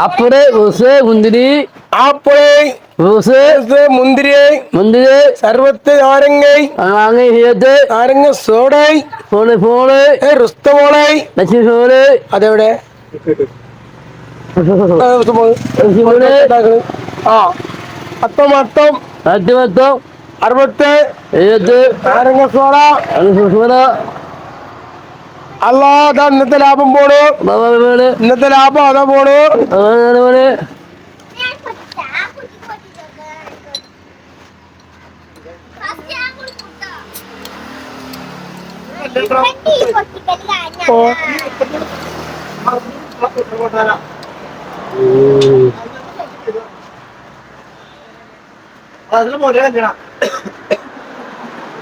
Apple rose മുന്തിരി. Apple ഇത് മുന്തിരി മുന്തിരി. സർവത്ത് നാരങ്ങ വാങ്ങി ഹിയത്ത് നാരങ്ങ സോഡായി ഫോണ് ഫോണ് റുസ്തമോളായി ലക്ഷ്മി ഫോണ് അതെവിടെ? ആ, റുസ്തമോൾ. പത്തം പത്തം. പത്ത് പത്തം. അറുപത്ത്. എഴുപത്ത് നാരങ്ങ സോഡ. അല്ലാ അതാ ഇന്നത്തെ ലാഭം പോണു ഇന്നത്തെ ലാഭം അതാ പോണു ഫോണ് ഓ.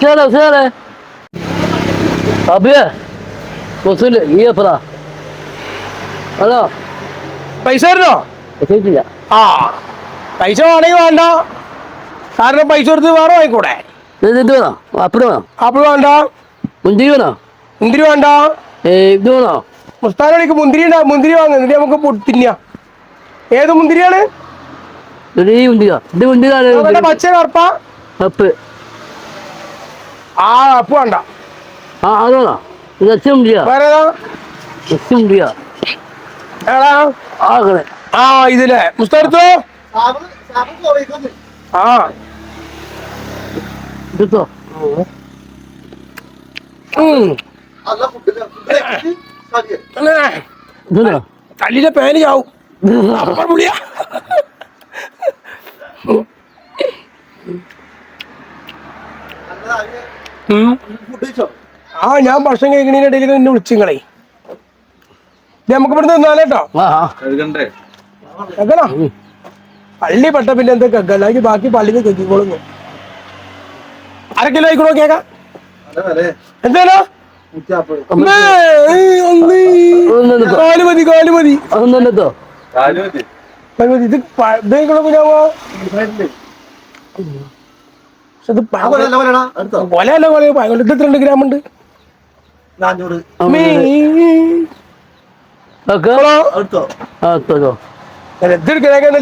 Sale, Abi. Bosul, iya pernah. പൈസ തരണോ? കേട്ടില്ല. ആ പൈസ വേണമെങ്കിൽ വേണ്ട. കാരണം പൈസ കൊടുത്ത് വേറെ വാങ്ങിക്കൂടെ? ഇത് വേണോ? അപ്പുറം വേണോ? ആപ്പിൾ വേണ്ട. മുന്തിരി വേണോ? മുന്തിരി വേണ്ട. ഇത് വേണോ? മുസ്താനോടിക്ക് മുന്തിരി ഉണ്ടാ മുന്തിരി വാങ്ങും. എന്നിട്ട് നമുക്ക് പൊ- തിന്നാം. ഏത് മുന്തിരിയാണ്? പച്ച കറുപ്പ. അപ്പ് ആ അപ്പ് വേണ്ട. ആ അത് വേണോ? മുന്തിരിയാ ഏടാ ആ ഇതിലെ. മുസ്താനത്തോ ആ. എടുത്തോ. തല്ലിലെ പേന് ചാവും. പുളിയാ ഉം. ആ ഞാൻ ഭക്ഷണം കഴിക്കണതിന്റെ ഇടയിൽ എന്നെ വിളിച്ചിങ്ങളെ നമുക്ക് ഇവിടെ നിന്നാലേട്ടോ ആ ആ. കഴുകണ്ടേ? കേക്കണോ പള്ളി പെട്ട പിന്നെ എന്താ കേക്കല്ല അല്ലെങ്കിൽ ബാക്കി പള്ളിന്ന് കേക്കിക്കോളുന്നു അര കിലോ ആയിക്കോളൂ കേക്കാം? എടുത്തോ. കാൽ മതി കാൽ മതി. ഇത് കൊലയല്ല കൊല രണ്ട് ഗ്രാം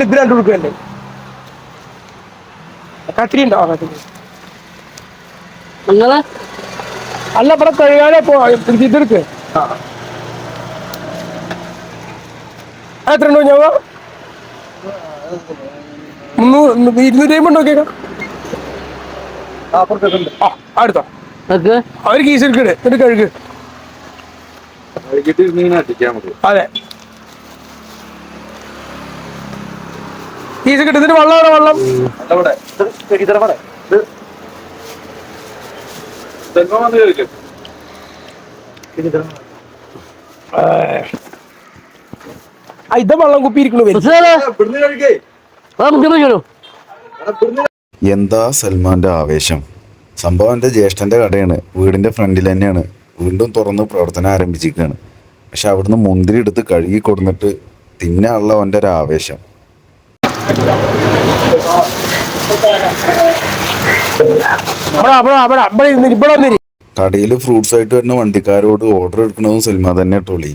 ഇത് രണ്ടു കത്തിരി ഉണ്ടോ? കത്തിരി. നിങ്ങളെ? അല്ല ഇവിടെ കഴുകാനെ പോ ഇതെടുക്ക് എത്ര ഉണ്ടോ ഞാൻ മുന്നൂറ് ഇരുന്നൂറ്റി അമ്പത് നോക്കിയേക്കാം. ആ അടുത്തോ അവർക്ക് അവർ എടുക്കണേ എന്നിട്ട് കഴുക് കഴുകിട്ട് ഇങ്ങനെ അടിക്കാം നമുക്ക് അതെ. കീസ് കിട്ടും വള്ളം വെള്ളം? അവിടെ ഇത വെള്ളം എന്താ സൽമാന്റെ ആവേശം? സംഭവം എന്റെ ജ്യേഷ്ഠന്റെ കടയാണ്. വീടിന്റെ ഫ്രണ്ടിൽ തന്നെയാണ്. വീണ്ടും തുറന്ന് പ്രവർത്തനം ആരംഭിച്ചിരിക്കുകയാണ്. പക്ഷെ അവിടുന്ന് മുന്തിരി എടുത്ത് കഴുകി കൊടുന്നിട്ട് തിന്നാനുള്ള അവന്റെ ഒരു ആവേശം. കടയിൽ ഫ്രൂട്ട്സ് ആയിട്ട് വരുന്ന വണ്ടിക്കാരോട് ഓർഡർ എടുക്കണതും സിനിമ തന്നെ ടോളി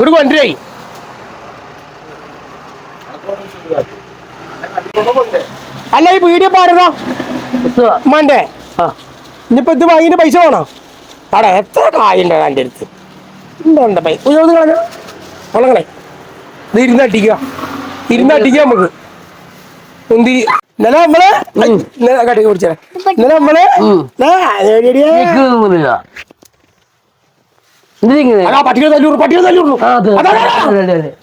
ഒരു കൊണ്ടുപോയി അല്ല ഈ വീഡിയോ പാടുക മണ്ടേ ആ. ഇനിയിപ്പോ ഇത് വാങ്ങിന്റെ പൈസ വേണോ? അവിടെ എത്ര കായുണ്ട് എന്റെ അടുത്ത് എന്തുണ്ട് പൈസ കളഞ്ഞ? കൊള്ളങ്ങളെ. ഇത് ഇരുന്നടിക്കുക ഇരുന്നടിക്കുക നമുക്ക്. മുന്തിരി ഇന്നലെ നമ്മൾ ഇന്നലെ കട്ടി കുടിച്ചേ ഇന്നലെ നമ്മൾ പട്ടികൾ തല്ലൂറ് പട്ടികൾ അതെ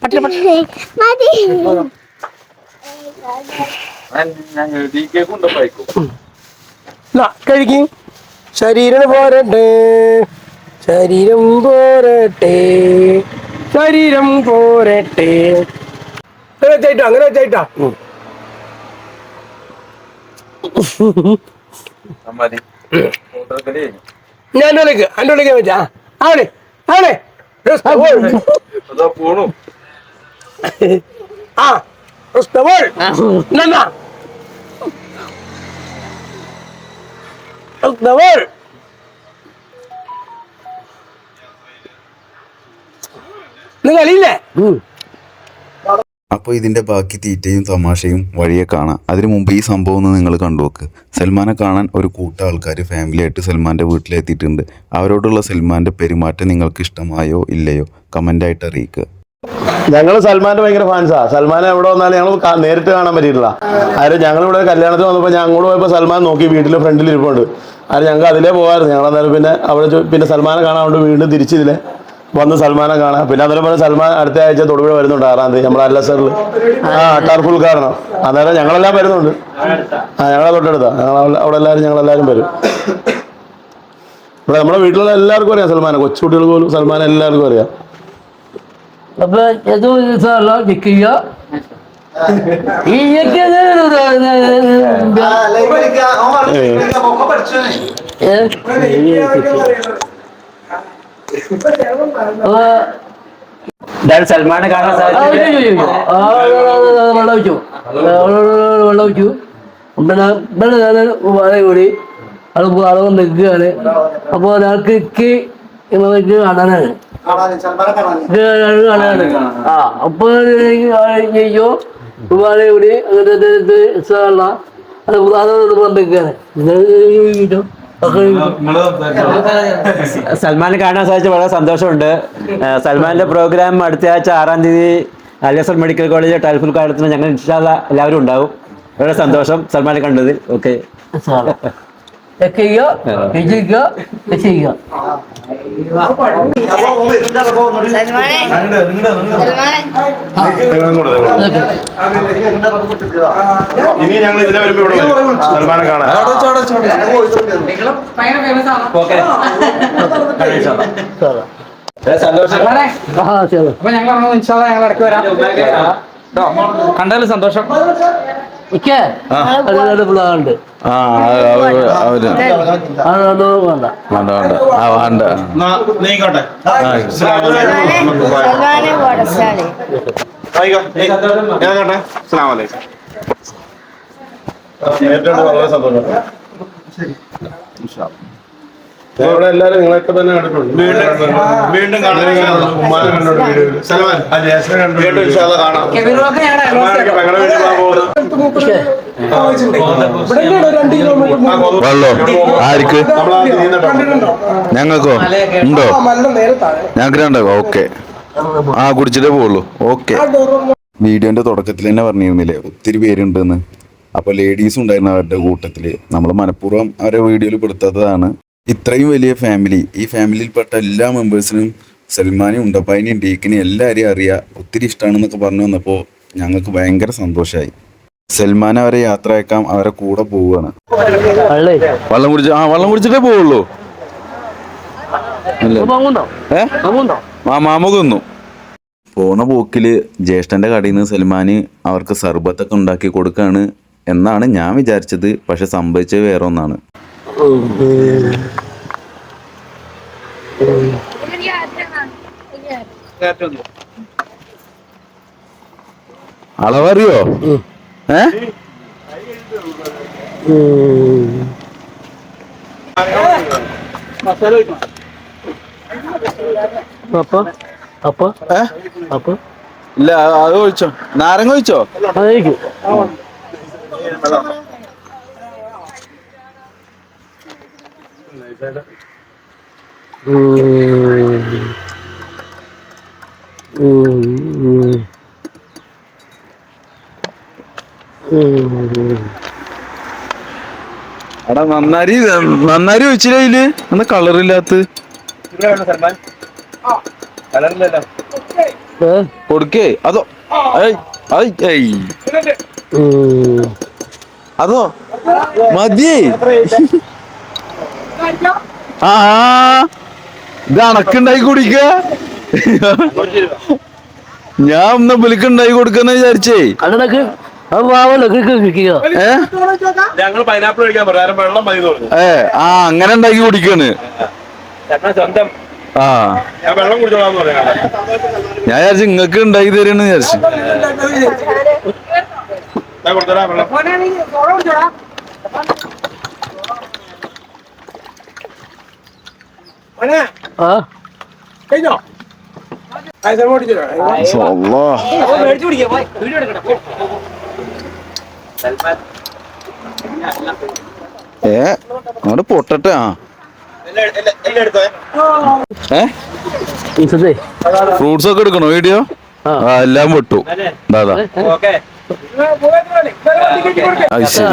പട്ടികൾ പട്ടികൾ ഞാൻ ഡി കെ കൊണ്ട് പയക്കും കഴിക്കും ശരീരം പോരട്ടെ. ശരീരം പോരട്ടെ. ശരീരം പോരട്ടെ. അങ്ങനെ വെച്ചായിട്ടോ അങ്ങനെ വെച്ചായിട്ടാ. ഞാൻ വിളിക്ക് ഉള്ളിലേക്ക് വിളിക്കാൻ വെച്ചാ. ആണെ ആണെ ആ. Ростовой! На-на! അപ്പോൾ ഇതിന്റെ ബാക്കി തീറ്റയും തമാശയും വഴിയെ കാണാം. അതിനു മുമ്പ് ഈ സംഭവം ഒന്ന് നിങ്ങൾ കണ്ടുവെക്ക് സൽമാനെ കാണാൻ ഒരു കൂട്ടം ആൾക്കാർ ഫാമിലിയായിട്ട് സൽമാന്റെ വീട്ടിലെത്തിയിട്ടുണ്ട്. അവരോടുള്ള സൽമാന്റെ പെരുമാറ്റം നിങ്ങൾക്ക് ഇഷ്ടമായോ ഇല്ലയോ? കമന്റായിട്ട് അറിയിക്കുക. ഞങ്ങൾ സൽമാന്റെ ഭയങ്കര ഫാൻസാ സൽമാനെ എവിടെ വന്നാലും ഞങ്ങൾ നേരിട്ട് കാണാൻ പറ്റിയിട്ടില്ല. അതായത് ഞങ്ങൾ ഇവിടെ കല്യാണത്തിന് വന്നപ്പോൾ അങ്ങോട്ട് പോയപ്പോൾ സൽമാൻ നോക്കി വീട്ടിൽ ഫ്രണ്ടിൽ ഇരിപ്പുണ്ട്. അത് ഞങ്ങൾക്ക് അതിലേ പോകാമായിരുന്നു. ഞങ്ങൾ അന്നേരം പിന്നെ അവിടെ പിന്നെ സൽമാനെ കാണാൻ വേണ്ടി വീണ്ടും തിരിച്ചിതിലെ വന്ന് സൽമാനെ കാണാം. പിന്നെ അന്നേരം പറഞ്ഞ സൽമാൻ അടുത്ത ആഴ്ച തൊടുപുഴ വരുന്നുണ്ട് ആറാം തീയതി നമ്മളെ അല്ല അല്ലസറിൽ ആ ടർഫ് ഉദ്ഘാടനം. അന്നേരം ഞങ്ങളെല്ലാം വരുന്നുണ്ട്. ആ ഞങ്ങളെ തൊട്ടടുത്താ. ഞങ്ങൾ അവിടെ എല്ലാവരും ഞങ്ങളെല്ലാവരും വരും. ഇവിടെ നമ്മുടെ വീട്ടിലുള്ള എല്ലാവർക്കും അറിയാം സൽമാനെ. കൊച്ചുകുട്ടികൾ പോലും സൽമാനെ എല്ലാവർക്കും അറിയാം. അപ്പൊ ഏതോ ദിവസമല്ല നിൽക്കുക സൽമാനെ കാണാൻ ആ, സാധിച്ചത് അയ്യോ, അയ്യോ, അയ്യോ. ആ, വെള്ളം ഒഴിച്ചു വെള്ളം ഒഴിച്ചു പിന്നെ പിന്നെ ഞാൻ വളരെ കൂടി അത് അളവ് നിൽക്കുകയാണ് അപ്പോൾ ഒരാൾക്ക് കാണാനാണ് ആ അപ്പൊ ചെയ്യോ അങ്ങനത്തെ ഇഷ്ടമല്ല അത് ഇത് സൽമാനെ കാണാൻ സാധിച്ച വളരെ സന്തോഷമുണ്ട്. സൽമാന്റെ പ്രോഗ്രാം അടുത്ത ആഴ്ച ആറാം തീയതി അലിയസർ മെഡിക്കൽ കോളേജ് ടൈൽഫുൽ കാലത്തിന് ഞങ്ങൾ ഇൻഷാല്ല എല്ലാവരും ഉണ്ടാവും. വളരെ സന്തോഷം സൽമാനെ കണ്ടതിൽ. ഓക്കെ. ചെയ്യുക ചെയ്യുക ചെയ്യുക ഇനി ഞങ്ങൾ ഇതിലെ വരുമ്പോ ഇവിടെ വരും സൽമാനെ കാണാൻ സന്തോഷം അപ്പൊ ഞങ്ങൾ ഇടയ്ക്ക് വരാം. കണ്ടാലും കണ്ടതിൽ സന്തോഷം. പിള്ളേരുണ്ട്. ആ അവർ അതൊന്നും വേണ്ട. വേണ്ട ആ വേണ്ട. കൊടുത്താലേ ഞാൻ കേട്ടെ അസ്സലാമു അലൈക്കും. ഏറ്റവും വളരെ സന്തോഷം. ഇവിടെ എല്ലാരും നിങ്ങളൊക്കെ തന്നെ കണ്ടിട്ടുണ്ട് വീണ്ടും ആർക്ക് ഞങ്ങൾക്കോ ഉണ്ടോ ഞങ്ങൾക്ക് രണ്ടോ ഓക്കെ ആ കുടിച്ചിട്ടേ പോവുള്ളൂ ഓക്കെ വീഡിയോന്റെ തുടക്കത്തിൽ തന്നെ പറഞ്ഞിരുന്നില്ലേ ഒത്തിരി പേരുണ്ടെന്ന് അപ്പോൾ ലേഡീസ് ഉണ്ടായിരുന്ന അവരുടെ കൂട്ടത്തിൽ നമ്മൾ മനഃപൂർവം അവരെ വീഡിയോയിൽ പെടുത്താത്തതാണ് ഇത്രയും വലിയ ഫാമിലി ഈ ഫാമിലിയിൽപ്പെട്ട എല്ലാ മെമ്പേഴ്സിനും സൽമാനും ഉണ്ടപ്പായനെയും ഡീക്കിനെയും എല്ലാവരെയും അറിയാം ഒത്തിരി ഇഷ്ടമാണെന്നൊക്കെ പറഞ്ഞു വന്നപ്പോൾ ഞങ്ങൾക്ക് ഭയങ്കര സന്തോഷമായി സൽമാൻ അവരെ യാത്ര അയക്കാം അവരെ കൂടെ പോവുകയാണ്. വള്ളം വെള്ളം കുടിച്ച് ആ വള്ളം കുടിച്ചിട്ടേ പോവുള്ളൂ. മാമ പോണ പോക്കിൽ ജ്യേഷ്ഠന്റെ കടയിൽ നിന്ന് സൽമാന് അവർക്ക് സർബത്തൊക്കെ ഉണ്ടാക്കി കൊടുക്കാണ് എന്നാണ് ഞാൻ വിചാരിച്ചത് പക്ഷെ സംഭവിച്ചത് വേറെ ഒന്നാണ് അളവറിയോ? ഏ? അപ്പൊ അപ്പൊ ഏ? അപ്പൊ ഇല്ല അത് ഒഴിച്ചോ. നാരങ്ങ ഒഴിച്ചോ? അതായിരിക്കും. എടാ നന്നാരി നന്നാരി വെച്ചില്ല അതിൽ? ഒന്ന് കളറില്ലാത്ത കൊടുക്കേ. അതോ. അതോ മതിയേ. ആ ഇത് അണക്കുണ്ടായി കുടിക്ക. ഞാൻ ഒന്ന് വിളിക്കുണ്ടായി കൊടുക്കുന്ന വിചാരിച്ചേ. ഏ? ആ അങ്ങനെ ഉണ്ടാക്കി കുടിക്കാണ്. സ്വന്തം. ആ. ഞാൻ വിചാരിച്ചു നിങ്ങക്ക് ഉണ്ടാക്കി തരുന്നു വിചാരിച്ചു ഞാൻ കൊടുത്തരാ വെള്ളം മോനെ നീ ചോറ് കുടിച്ചോടാ. മോനെ ആ കഴിഞ്ഞോ? ഏ അങ്ങോട്ട് പൊട്ടട്ടെ ആ. ഫ്രൂട്ട്സ് ഒക്കെ എടുക്കണോ വീഡിയോ? ആ. ആ എല്ലാം പൊട്ടു. ദാദാ ഓക്കെ അത് ശരി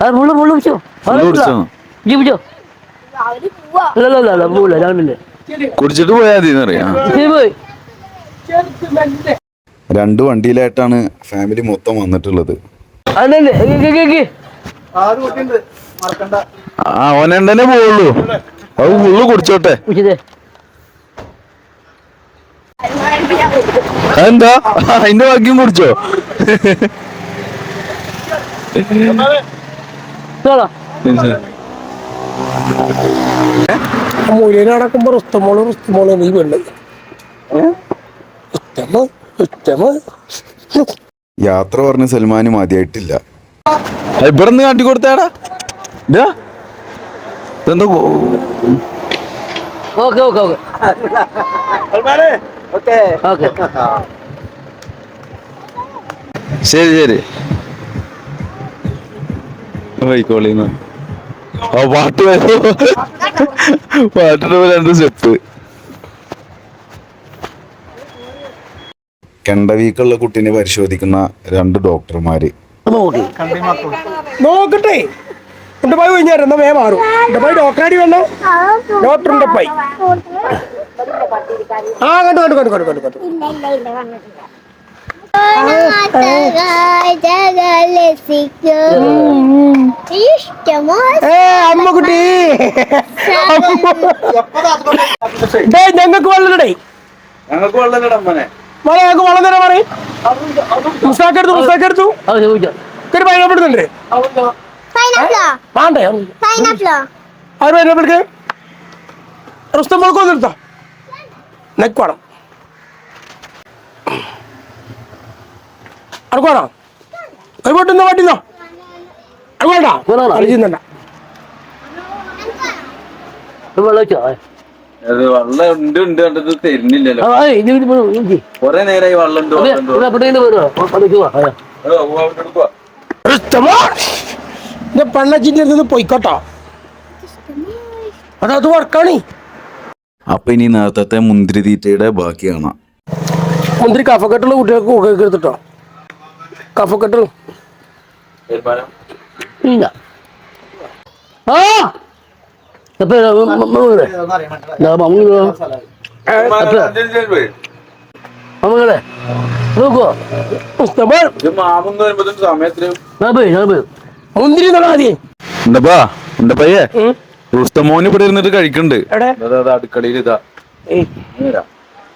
അപ്പൊ മുള്ള മുള്ള പിടിച്ചോ? ജി പിടിച്ചോ? പോവില്ല കുടിച്ചിട്ട് പോയാൽ രണ്ട് വണ്ടിയിലായിട്ടാണ് ഫാമിലി മൊത്തം വന്നിട്ടുള്ളത്. ആ ഓനെണ്ടനെ പോവുള്ളൂ. അത് ഫുള്ള് കുടിച്ചോട്ടെ. എന്താ അതിന്റെ ഭാഗ്യം കുടിച്ചോ? മൂലേനെ നടക്കുമ്പോ റുസ്തമോൾ റുസ്തമോൾ നീ പെണ്ണ്. ഉത്തമ ഉത്തമ യാത്ര പറഞ്ഞ സൽമാന് മതിയായിട്ടില്ല ഇവിടെ നിന്ന് കാട്ടി കൊടുത്താടാ. ഇതെന്താ ഓക്കെ. ഓക്കെ. ഓക്കെ. ശരി ശരി. വൈക്കോളിന്ന് ആ പാട്ട് പാട്ടിന് രണ്ട് സ്റ്റെപ്പ് കെണ്ടവീക്കുള്ള കുട്ടീനെ പരിശോധിക്കുന്ന രണ്ട് ഡോക്ടർമാര്. നോക്കട്ടെ. എന്റെ പൈ കഴിഞ്ഞാൽ എന്നാ വേ മാറും. എന്റെ പൈ ഡോക്ടറാടി വേണോ ഡോക്ടറിന്റെ പൈ. ആ കണ്ടു കണ്ടു കണ്ടു കണ്ടു കണ്ടു കണ്ടു. അമ്മക്കുട്ടി. ഡേ ഞങ്ങൾക്ക് വെള്ളടേ ഞങ്ങൾക്ക് വെള്ളം അമ്മനെ മോളെ ഞങ്ങൾക്ക് വെള്ളം തരാൻ പറയും. മുസ്താക്കെടുത്തു മുസ്താക്കെടുത്തു ഒരു പൈനാപ്പിടുന്നുണ്ട് പൈനാപ്പിളോ വേണ്ടേ? പൈനാപ്പിളോ ആര് പൈനാപ്പിൾക്ക് റുസ്തം മോൾക്ക് വന്നെടുത്തോ നെക്ക് വേണം അനക്ക് വേണോ ഒരു പൊട്ടുന്നോ പറ്റുന്നോ അത് വേണ്ട വേണം. അടിച്ചുന്നണ്ട വെള്ളം വെച്ചോ അത് വെള്ളം ഉണ്ട് ഉണ്ട് കണ്ടത് തരുന്നില്ലല്ലോ ആ ഇത് ഇത് പോയി, ഇത് കൊറേ നേരമായി വെള്ളം ഉണ്ട് വെള്ളം ഉണ്ട് ഇവിടെ പെട്ടെന്ന് വരുമോ പഠിച്ചു പോവാ ഓ, ഓ, അവിടെ എടുക്കുവാ. റുസ്തമോ ഇത് പെണ്ണച്ചിന്റെ അടുത്ത് പോയിക്കോട്ടോ. അതത് വർക്കാണേ. അപ്പൊ ഇനി നേരത്തെ മുന്തിരി തീറ്റയുടെ ബാക്കി കാണാം മുന്തിരി കഫക്കെട്ടുള്ള കുട്ടികൾക്ക് കുക്കൊക്കെ എടുത്തിട്ടോ കഫക്കെട്ട്. ഇല്ല. ആ! അപ്പൊ മമ്മൂടെ പോയി. മുന്തിരി ആദ്യം. എന്താ എന്റെ പയ്യെ. റുസ്തമോൻ ഇവിടെ ഇരുന്നിട്ട് അതാ അടുക്കളയിൽ ഇതാ.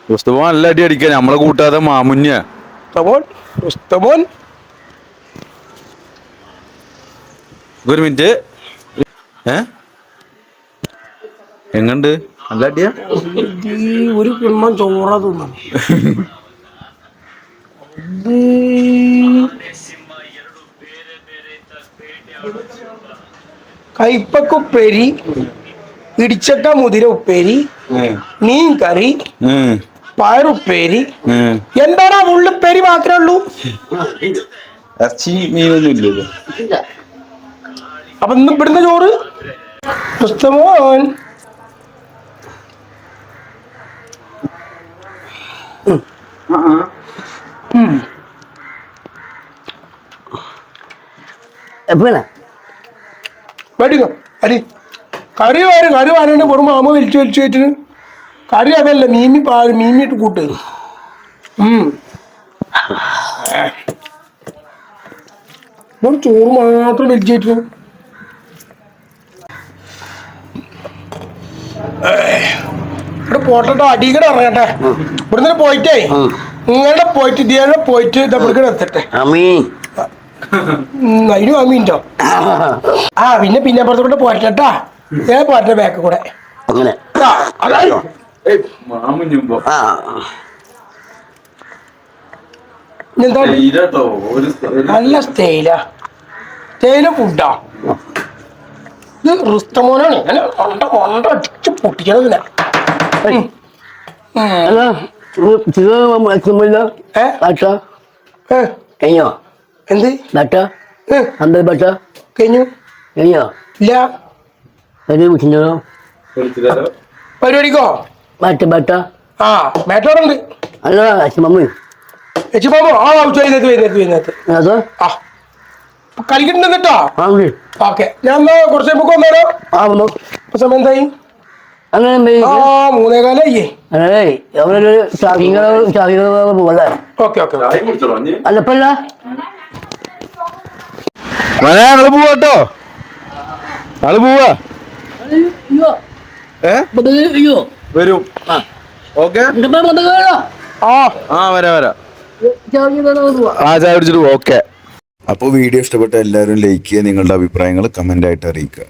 റുസ്തമോൻ നല്ല അടി അടിക്കാൻ നമ്മളെ കൂട്ടാതെ മാമുഞ്ഞ. മുസ്തമോൻ ഒരു മിനിറ്റ്. ഏ? എങ്ങണ്ട്? നല്ല അടിയാ ഒരു കിണ്ണം ചോറ തിന്നു. കൈപ്പക്ക ഉപ്പേരി ഇടിച്ചക്ക മുതിര ഉപ്പേരി മീൻ കറി ഉം, പയറുപ്പേരി. എന്താണ് ഉള്ളുപ്പേരി ഉള്ളിപ്പേരി മാത്രമേ ഉള്ളൂ? ഇറച്ചി മീനൊന്നും ഇല്ലല്ലോ. അപ്പൊ ഇന്ന് ഇവിടുന്ന് ചോറ്? ക്രിസ്തമോൻ മേടിക്കോ അരി. കറി വരും കറി വരണ്ട് വെറും മാമ വലിച്ചു വലിച്ചു വെച്ചിട്ട് കറി അതല്ല മീമി പാ മീമിട്ട് കൂട്ട്. ഉം. വെറും ചോറ് മാത്രം വലിച്ചു വെച്ചു ഇവിടെ പോട്ടോ അടിക്കടെ ഇറങ്ങട്ടെ. ഇവിടുന്ന് പോയിട്ടേ. ഇങ്ങനെ പോയിട്ട് ഇതേ പോയിട്ട് ഇതവിടെ എത്തട്ടെ. അതിന് വാങ്ങിട്ടോ ആ പിന്നെ പിന്നെ അപ്പുറത്തോട്ട് പോയിട്ടാ ഞാൻ പോരട്ടെ ബാക്ക് കൂടെ. അങ്ങനെ. അതായോ? നല്ല സ്റ്റൈല. സ്റ്റൈല ഫുഡാ ഇത് റിസ്തമോനാണ്. അങ്ങനെ കൊണ്ട കൊണ്ട അടിച്ച് പൊട്ടിക്കണതിനെ അല്ല ചില ഏ? കഴിഞ്ഞോ? എന്ത്? ബട്ട അമ്പത് ബട്ട കഴിഞ്ഞു. കഴിഞ്ഞോ? ഇല്ല. ഒരു വിളിച്ചോ വിളിച്ചില്ലല്ലോ പരിപാടിക്കോ? ബട്ട ബട്ട ആ മാറ്റോറുണ്ട് അല്ല അച്ഛമ്മ പോമോ ആ അത്. കേട്ടോ ഓക്കെ. ഞാൻ കുറച്ച് ബുക്ക് വന്നാലോ ആ വന്നു. സമയം എന്തായി? അങ്ങനെ ആ മൂന്നേകാലായി ഓക്കെ ഓക്കെ ചായ കുടിച്ചോളൂ ഇനി അല്ലപ്പല്ല മനെ ഞങ്ങൾ പോവാട്ടോ ഞങ്ങൾ പോവാ ഏ? അയ്യോ വരും ഓക്കെ. ആ ആ വരാ വരാ. ചാകികൾ പോവാ ആ ചായ കുടിച്ചിട്ട് ഓക്കെ. അപ്പോൾ വീഡിയോ ഇഷ്ടപ്പെട്ട എല്ലാവരും ലൈക്ക് ചെയ്യുക നിങ്ങളുടെ അഭിപ്രായങ്ങൾ കമന്റ് ആയിട്ട് അറിയിക്കുക.